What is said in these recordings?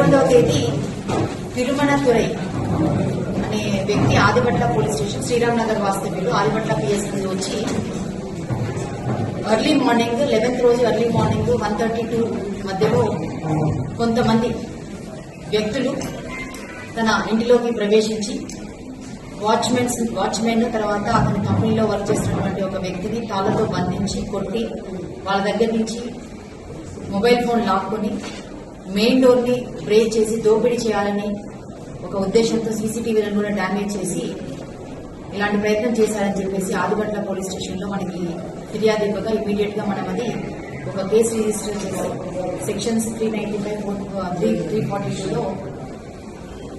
తేదీ తిరుమణతురై అనే వ్యక్తి ఆదిపట్ల పోలీస్ స్టేషన్ శ్రీరామ్ నగర్ వాస్తవ్యులు ఆదిపట్ల పిఎస్ నుండి వచ్చి ఎర్లీ మార్నింగ్ లెవెన్త్ రోజు early morning one thirty to మధ్యలో కొంతమంది వ్యక్తులు తన ఇంటిలోకి ప్రవేశించి వాచ్మెన్స్ వాచ్మెన్ తర్వాత అతని కంపెనీలో వర్క్ చేస్తున్నటువంటి ఒక వ్యక్తిని తాళతో బంధించి కొట్టి వాళ్ళ దగ్గర నుంచి మొబైల్ ఫోన్ లాక్కొని మెయిన్ డోర్ని బ్రేక్ చేసి దోపిడీ చేయాలని ఒక ఉద్దేశంతో సీసీటీవీలను కూడా డ్యామేజ్ చేసి ఇలాంటి ప్రయత్నం చేశారని చెప్పేసి ఆదిపట్ల పోలీస్ స్టేషన్లో మనకి ఫిర్యాదు ఇవ్వగా ఇమీడియట్గా మనం అది ఒక కేసు రిజిస్టర్ చేసి sections three ninety five three three forty టూలో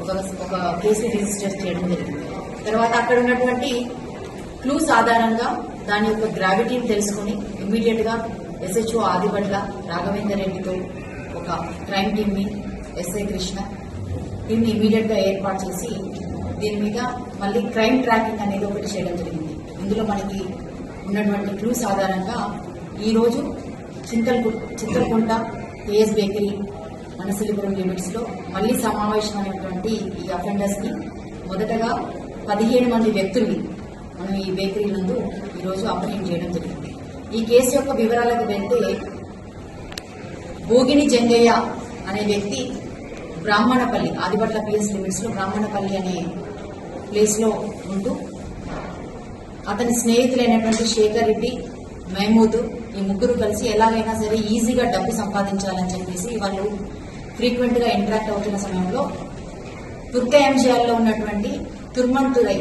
ఒక ఒక కేసు రిజిస్టర్ చేయడం జరిగింది. తర్వాత అక్కడ ఉన్నటువంటి క్లూస్ ఆధారంగా దాని యొక్క గ్రావిటీని తెలుసుకుని ఇమీడియట్గా ఎస్హెచ్ఓ ఆదిపట్ల రాఘవేందర్ రెడ్డితో ఒక క్రైమ్ టీమ్ని ఎస్ఐ కృష్ణ దీన్ని ఇమీడియట్గా గా ఏర్పాటు చేసి దీని మీద మళ్ళీ క్రైమ్ ట్రాకింగ్ అనేది ఒకటి చేయడం జరిగింది. ఇందులో మనకి ఉన్నటువంటి క్లూస్ ఆధారంగా ఈ రోజు చింతల్కు చింతల్కుంట కేఎస్ బేకరీ మనసిలిపురం లిమిట్స్లో మళ్ళీ సమావేశమైనటువంటి ఈ అఫెండర్స్ని మొదటగా పదిహేను మంది వ్యక్తుల్ని మనం ఈ బేకరీ నందు ఈరోజు రోజు అప్రహెండ్ చేయడం జరిగింది. ఈ కేసు యొక్క వివరాలకు వెళ్తే భోగిని జంగయ్య అనే వ్యక్తి బ్రాహ్మణపల్లి ఆదిపట్ల పిఎస్ లిమిట్స్లో బ్రాహ్మణపల్లి అనే ప్లేస్లో ఉంటూ అతని స్నేహితులైనటువంటి శేఖర్ రెడ్డి మహమూద్ ఈ ముగ్గురు కలిసి ఎలాగైనా సరే ఈజీగా డబ్బు సంపాదించాలని చెప్పేసి వాళ్ళు ఫ్రీక్వెంట్గా ఇంటరాక్ట్ అవుతున్న సమయంలో తుర్క ఎంజిఆర్లో ఉన్నటువంటి తుర్మన్ తురై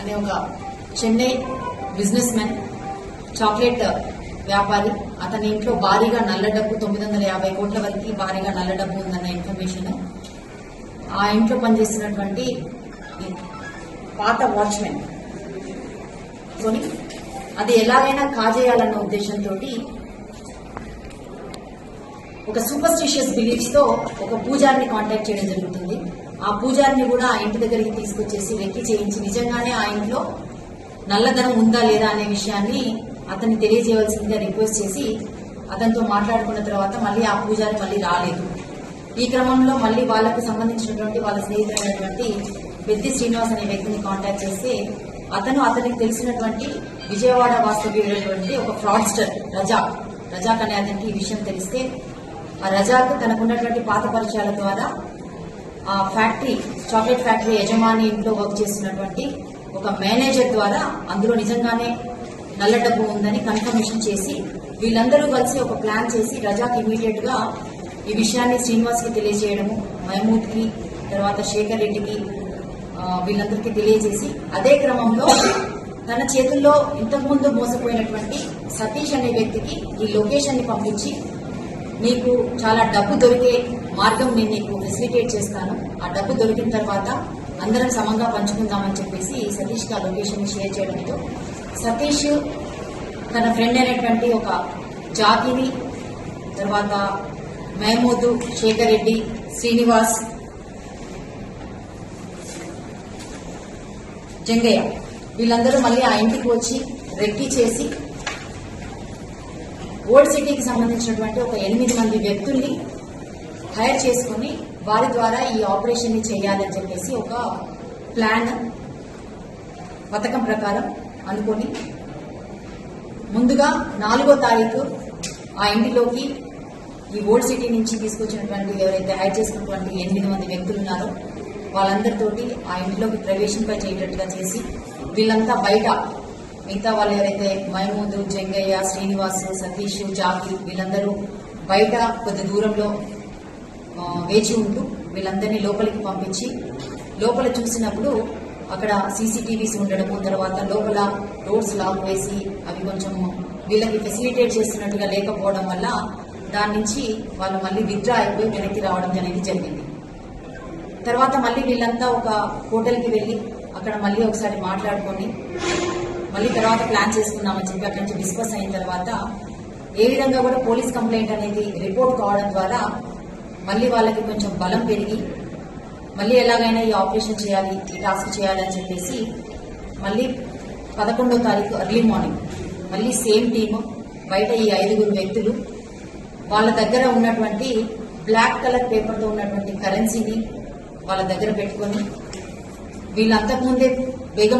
అనే ఒక చెన్నై బిజినెస్ మ్యాన్ చాక్లెట్ వ్యాపారి. అతని ఇంట్లో భారీగా నల్ల డబ్బు తొమ్మిది వందల యాభై కోట్ల వరకు భారీగా నల్ల డబ్బు ఉందన్న ఇన్ఫర్మేషన్ ఆ ఇంట్లో పనిచేసినటువంటి పాత వాచ్మెన్ కొని అది ఎలాగైనా కాజేయాలన్న ఉద్దేశంతో ఒక సూపర్స్టిషియస్ బిలీఫ్స్తో ఒక పూజారిని కాంటాక్ట్ చేయడం జరుగుతుంది. ఆ పూజారిని కూడా ఆ ఇంటి దగ్గరికి తీసుకొచ్చేసి వెక్కి చేయించి నిజంగానే ఆ ఇంట్లో నల్లధనం ఉందా లేదా అనే విషయాన్ని అతన్ని తెలియజేయవలసిందిగా రిక్వెస్ట్ చేసి అతనితో మాట్లాడుకున్న తర్వాత మళ్ళీ ఆ పూజారి మళ్ళీ రాలేదు. ఈ క్రమంలో మళ్ళీ వాళ్ళకు సంబంధించినటువంటి వాళ్ళ స్నేహితులైనటువంటి పెద్ది శ్రీనివాస్ అనే వ్యక్తిని కాంటాక్ట్ చేస్తే అతను అతనికి తెలిసినటువంటి విజయవాడ వాస్తవ్యుడైనటువంటి ఒక ఫ్రాడ్స్టర్ రజాక్ రజాక్ అనే అతనికి ఈ విషయం తెలిస్తే ఆ రజాక్ తనకున్నటువంటి పాత పరిచయాల ద్వారా ఆ ఫ్యాక్టరీ చాక్లెట్ ఫ్యాక్టరీ యజమాని ఇంట్లో వర్క్ చేస్తున్నటువంటి ఒక మేనేజర్ ద్వారా అందులో నిజంగానే నల్ల డబ్బు ఉందని కన్ఫర్మేషన్ చేసి వీళ్ళందరూ కలిసి ఒక ప్లాన్ చేసి రజాక్ ఇమీడియట్గా ఈ విషయాన్ని శ్రీనివాస్కి తెలియజేయడము మహమూద్కి తర్వాత శేఖర్ రెడ్డికి వీళ్ళందరికీ తెలియజేసి అదే క్రమంలో తన చేతుల్లో ఇంతకుముందు మోసపోయినటువంటి సతీష్ అనే వ్యక్తికి ఈ లొకేషన్ని పంపించి నీకు చాలా డబ్బు దొరికే మార్గం నేను నీకు ఫెసిలిటేట్ చేస్తాను. ఆ డబ్బు దొరికిన తర్వాత అందరం సమంగా పంచుకుందామని చెప్పేసి సతీష్కి ఆ లొకేషన్ షేర్ చేయడంతో సతీష్ తన ఫ్రెండ్ అయినటువంటి ఒక జాతిని తర్వాత మహమూద్ శేఖర్ రెడ్డి శ్రీనివాస్ జంగయ్య. వీళ్ళందరూ మళ్ళీ ఆ ఇంటికి వచ్చి రెక్కి చేసి ఓల్డ్ సిటీకి సంబంధించినటువంటి ఒక ఎనిమిది మంది వ్యక్తుల్ని హైర్ చేసుకుని వారి ద్వారా ఈ ఆపరేషన్ని చేయాలని చెప్పేసి ఒక ప్లాన్ పథకం ప్రకారం అనుకొని ముందుగా నాలుగో తారీఖు ఆ ఇంటిలోకి ఈ ఓల్డ్ సిటీ నుంచి తీసుకొచ్చినటువంటి ఎవరైతే హైర్ చేసుకున్నటువంటి ఎనిమిది మంది వ్యక్తులు ఉన్నారో వాళ్ళందరితోటి ఆ ఇంటిలోకి ప్రవేశింప చేయటట్టుగా చేసి వీళ్ళంతా బయట మిగతా వాళ్ళు ఎవరైతే మహమూదు జంగయ్య శ్రీనివాస్ సతీష్ జాకి వీళ్ళందరూ బయట కొద్ది దూరంలో వేచి ఉంటూ వీళ్ళందరినీ లోపలికి పంపించి లోపల చూసినప్పుడు అక్కడ సీసీటీవీస్ ఉండడము తర్వాత లోపల రోడ్స్ లాక్ వేసి అవి కొంచెం వీళ్ళకి ఫెసిలిటేట్ చేస్తున్నట్టుగా లేకపోవడం వల్ల దాని నుంచి వాళ్ళు మళ్ళీ విత్డ్రా అయిపోయి వెనక్కి రావడం అనేది జరిగింది. తర్వాత మళ్ళీ వీళ్ళంతా ఒక హోటల్కి వెళ్ళి అక్కడ మళ్ళీ ఒకసారి మాట్లాడుకొని మళ్ళీ తర్వాత ప్లాన్ చేసుకున్నామని చెప్పి అక్కడి నుంచి డిస్కస్ అయిన తర్వాత ఏ విధంగా కూడా పోలీస్ కంప్లైంట్ అనేది రిపోర్ట్ కావడం ద్వారా మళ్ళీ వాళ్ళకి కొంచెం బలం పెరిగి మళ్ళీ ఎలాగైనా ఈ ఆపరేషన్ చేయాలి ఈ టాస్క్ చేయాలి అని చెప్పేసి మళ్ళీ పదకొండో తారీఖు అర్లీ మార్నింగ్ మళ్ళీ సేమ్ టీము బయట ఈ ఐదుగురు వ్యక్తులు వాళ్ళ దగ్గర ఉన్నటువంటి బ్లాక్ కలర్ పేపర్తో ఉన్నటువంటి కరెన్సీని వాళ్ళ దగ్గర పెట్టుకొని వీళ్ళంతకుముందే బేగం